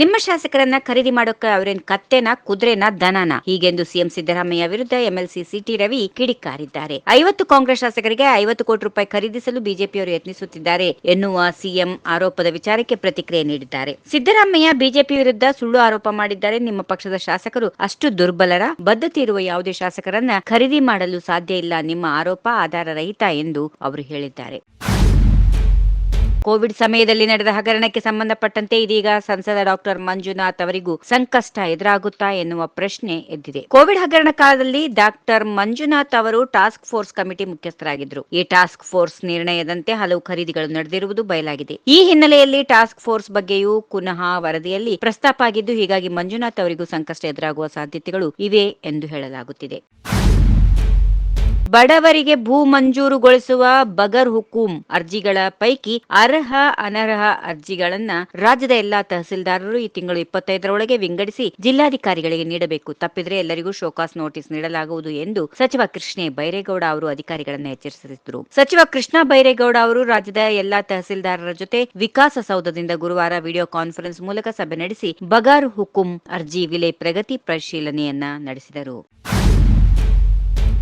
ನಿಮ್ಮ ಶಾಸಕರನ್ನ ಖರೀದಿ ಮಾಡೋಕೆ ಅವರೇನ್ ಕತ್ತೆನ, ಕುದುರೆನ, ದನನ? ಹೀಗೆಂದು ಸಿಎಂ ಸಿದ್ದರಾಮಯ್ಯ ವಿರುದ್ಧ ಎಂಎಲ್ಸಿ ಸಿಟಿ ರವಿ ಕಿಡಿಕಾರಿದ್ದಾರೆ. ಐವತ್ತು ಕಾಂಗ್ರೆಸ್ ಶಾಸಕರಿಗೆ ಐವತ್ತು ಕೋಟಿ ರೂಪಾಯಿ ಖರೀದಿಸಲು ಬಿಜೆಪಿಯವರು ಯತ್ನಿಸುತ್ತಿದ್ದಾರೆ ಎನ್ನುವ ಸಿಎಂ ಆರೋಪದ ವಿಚಾರಕ್ಕೆ ಪ್ರತಿಕ್ರಿಯೆ ನೀಡಿದ್ದಾರೆ. ಸಿದ್ದರಾಮಯ್ಯ ಬಿಜೆಪಿ ವಿರುದ್ಧ ಸುಳ್ಳು ಆರೋಪ ಮಾಡಿದ್ದಾರೆ. ನಿಮ್ಮ ಪಕ್ಷದ ಶಾಸಕರು ಅಷ್ಟು ದುರ್ಬಲರ? ಬದ್ಧತೆ ಇರುವ ಯಾವುದೇ ಶಾಸಕರನ್ನ ಖರೀದಿ ಮಾಡಲು ಸಾಧ್ಯ ಇಲ್ಲ ನಿಮ್ಮ ಆರೋಪ ಆಧಾರ ರಹಿತ ಎಂದು ಅವರು ಹೇಳಿದ್ದಾರೆ. ಕೋವಿಡ್ ಸಮಯದಲ್ಲಿ ನಡೆದ ಹಗರಣಕ್ಕೆ ಸಂಬಂಧಪಟ್ಟಂತೆ ಇದೀಗ ಸಂಸದ ಡಾಕ್ಟರ್ ಮಂಜುನಾಥ್ ಅವರಿಗೂ ಸಂಕಷ್ಟ ಎದುರಾಗುತ್ತಾ ಎನ್ನುವ ಪ್ರಶ್ನೆ ಎದ್ದಿದೆ. ಕೋವಿಡ್ ಹಗರಣ ಕಾಲದಲ್ಲಿ ಡಾಕ್ಟರ್ ಮಂಜುನಾಥ್ ಅವರು ಟಾಸ್ಕ್ ಫೋರ್ಸ್ ಕಮಿಟಿ ಮುಖ್ಯಸ್ಥರಾಗಿದ್ದರು. ಈ ಟಾಸ್ಕ್ ಫೋರ್ಸ್ ನಿರ್ಣಯದಂತೆ ಹಲವು ಖರೀದಿಗಳು ನಡೆದಿರುವುದು ಬಯಲಾಗಿದೆ. ಈ ಹಿನ್ನೆಲೆಯಲ್ಲಿ ಟಾಸ್ಕ್ ಫೋರ್ಸ್ ಬಗ್ಗೆಯೂ ಪುನಃ ವರದಿಯಲ್ಲಿ ಪ್ರಸ್ತಾಪ ಆಗಿದ್ದು, ಹೀಗಾಗಿ ಮಂಜುನಾಥ್ ಅವರಿಗೂ ಸಂಕಷ್ಟ ಎದುರಾಗುವ ಸಾಧ್ಯತೆಗಳು ಇವೆ ಎಂದು ಹೇಳಲಾಗುತ್ತಿದೆ. ಬಡವರಿಗೆ ಭೂ ಮಂಜೂರುಗೊಳಿಸುವ ಬಗರ್ ಹುಕುಂ ಅರ್ಜಿಗಳ ಪೈಕಿ ಅರ್ಹ ಅನರ್ಹ ಅರ್ಜಿಗಳನ್ನ ರಾಜ್ಯದ ಎಲ್ಲಾ ತಹಸೀಲ್ದಾರರು ಈ ತಿಂಗಳು ಇಪ್ಪತ್ತೈದರೊಳಗೆ ವಿಂಗಡಿಸಿ ಜಿಲ್ಲಾಧಿಕಾರಿಗಳಿಗೆ ನೀಡಬೇಕು. ತಪ್ಪಿದ್ರೆ ಎಲ್ಲರಿಗೂ ಶೋಕಾಸ್ ನೋಟಿಸ್ ನೀಡಲಾಗುವುದು ಎಂದು ಸಚಿವ ಕೃಷ್ಣೇ ಬೈರೇಗೌಡ ಅವರು ಅಧಿಕಾರಿಗಳನ್ನು ಎಚ್ಚರಿಸಿದರು. ಸಚಿವ ಕೃಷ್ಣ ಬೈರೇಗೌಡ ಅವರು ರಾಜ್ಯದ ಎಲ್ಲಾ ತಹಸೀಲ್ದಾರರ ಜೊತೆ ವಿಕಾಸಸೌಧದಿಂದ ಗುರುವಾರ ವಿಡಿಯೋ ಕಾನ್ಫರೆನ್ಸ್ ಮೂಲಕ ಸಭೆ ನಡೆಸಿ ಬಗಾರ್ ಹುಕುಂ ಅರ್ಜಿ ವಿಲೆ ಪ್ರಗತಿ ಪರಿಶೀಲನೆಯನ್ನ ನಡೆಸಿದರು.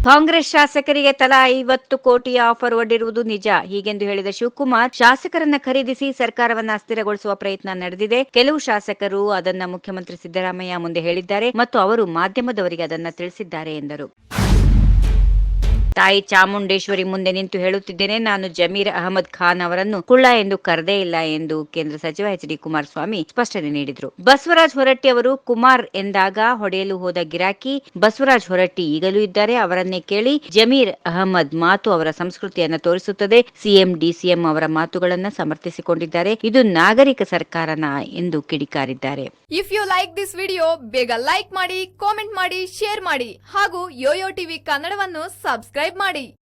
ಕಾಂಗ್ರೆಸ್ ಶಾಸಕರಿಗೆ ತಲಾ ಐವತ್ತು ಕೋಟಿಯ ಆಫರ್ ಒಡ್ಡಿರುವುದು ನಿಜ. ಹೀಗೆಂದು ಹೇಳಿದ ಶಿವಕುಮಾರ್, ಶಾಸಕರನ್ನ ಖರೀದಿಸಿ ಸರ್ಕಾರವನ್ನ ಅಸ್ಥಿರಗೊಳಿಸುವ ಪ್ರಯತ್ನ ನಡೆದಿದೆ. ಕೆಲವು ಶಾಸಕರು ಅದನ್ನ ಮುಖ್ಯಮಂತ್ರಿ ಸಿದ್ದರಾಮಯ್ಯ ಮುಂದೆ ಹೇಳಿದ್ದಾರೆ ಮತ್ತು ಅವರು ಮಾಧ್ಯಮದವರಿಗೆ ಅದನ್ನ ತಿಳಿಸಿದ್ದಾರೆ ಎಂದರು. ತಾಯಿ ಚಾಮುಂಡೇಶ್ವರಿ ಮುಂದೆ ನಿಂತು ಹೇಳುತ್ತಿದ್ದೇನೆ. ನಾನು ಜಮೀರ್ ಅಹಮದ್ ಖಾನ್ ಅವರನ್ನು ಕುಳ್ಳ ಎಂದು ಕರೆದೇ ಇಲ್ಲ ಎಂದು ಕೇಂದ್ರ ಸಚಿವ ಎಚ್ ಡಿ ಕುಮಾರಸ್ವಾಮಿ ಸ್ಪಷ್ಟನೆ ನೀಡಿದರು. ಬಸವರಾಜ್ ಹೊರಟ್ಟಿ ಅವರು ಕುಮಾರ್ ಎಂದಾಗ ಹೊಡೆಯಲು ಹೋದ ಗಿರಾಕಿ ಬಸವರಾಜ್ ಹೊರಟ್ಟಿ ಈಗಲೂ ಇದ್ದಾರೆ. ಅವರನ್ನೇ ಕೇಳಿ ಜಮೀರ್ ಅಹಮದ್ ಮಾತು ಅವರ ಸಂಸ್ಕೃತಿಯನ್ನು ತೋರಿಸುತ್ತದೆ. ಸಿಎಂ, ಡಿಸಿಎಂ ಅವರ ಮಾತುಗಳನ್ನು ಸಮರ್ಥಿಸಿಕೊಂಡಿದ್ದಾರೆ. ಇದು ನಾಗರಿಕ ಸರ್ಕಾರನ ಎಂದು ಕಿಡಿಕಾರಿದ್ದಾರೆ. If you like this video ಬೇಗ ಲೈಕ್ ಮಾಡಿ ಕಾಮೆಂಟ್ ಮಾಡಿ ಶೇರ್ ಮಾಡಿ ಹಾಗೂ ಯೋಯೋ ಟಿವಿ ಕನ್ನಡವನ್ನು ಸಬ್ಸ್ಕ್ರೈಬ್ ಮಾಡಿ.